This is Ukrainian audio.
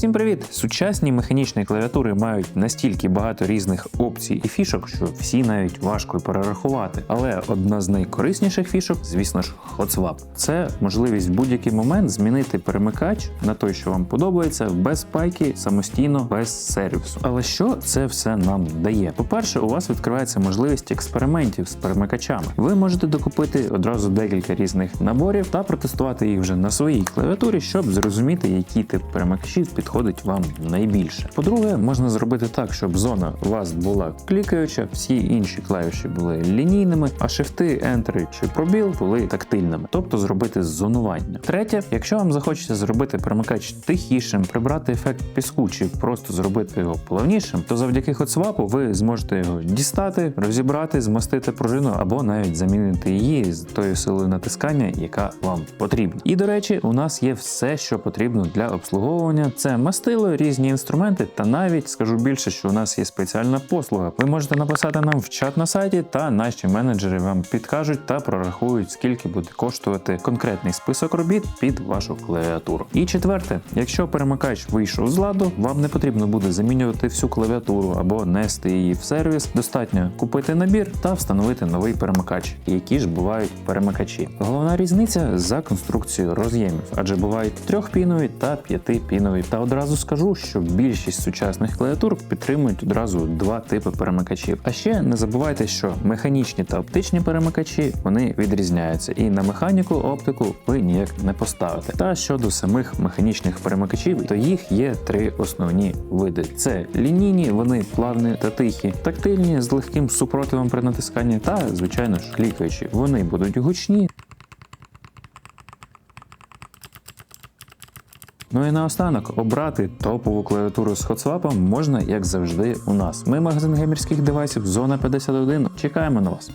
Всім привіт! Сучасні механічні клавіатури мають настільки багато різних опцій і фішок, що всі навіть важко перерахувати. Але одна з найкорисніших фішок, звісно ж, HotSwap. Це можливість в будь-який момент змінити перемикач на той, що вам подобається, без пайки, самостійно, без сервісу. Але що це все нам дає? По-перше, у вас відкривається можливість експериментів з перемикачами. Ви можете докупити одразу декілька різних наборів та протестувати їх вже на своїй клавіатурі, щоб зрозуміти, який тип перемикачів підходить вам найбільше. По-друге, можна зробити так, щоб зона у вас була клікаюча, всі інші клавіші були лінійними, а шифти, ентри чи пробіл були тактильними, тобто зробити зонування. Третє, якщо вам захочеться зробити перемикач тихішим, прибрати ефект піску чи просто зробити його плавнішим, то завдяки хотсвапу ви зможете його дістати, розібрати, змастити пружину або навіть замінити її з тою силою натискання, яка вам потрібна. І до речі, у нас є все, що потрібно для обслуговування. Це мастило, різні інструменти, та навіть скажу більше, що у нас є спеціальна послуга. Ви можете написати нам в чат на сайті, та наші менеджери вам підкажуть та прорахують, скільки буде коштувати конкретний список робіт під вашу клавіатуру. І четверте, якщо перемикач вийшов з ладу, вам не потрібно буде замінювати всю клавіатуру або нести її в сервіс. Достатньо купити набір та встановити новий перемикач, які ж бувають перемикачі. Головна різниця за конструкцією роз'ємів, адже бувають трьохпінові та п'ятипінові. Та одразу скажу, що більшість сучасних клавіатур підтримують одразу два типи перемикачів. А ще не забувайте, що механічні та оптичні перемикачі вони відрізняються, і на механіку оптику ви ніяк не поставите. Та щодо самих механічних перемикачів, то їх є три основні види: це лінійні, вони плавні та тихі, тактильні з легким супротивом при натисканні, та звичайно ж клікаючі. Вони будуть гучні. Ну і наостанок обрати топову клавіатуру з хотсвапом можна, як завжди, у нас. Ми магазин геймерських девайсів Зона 51. Чекаємо на вас.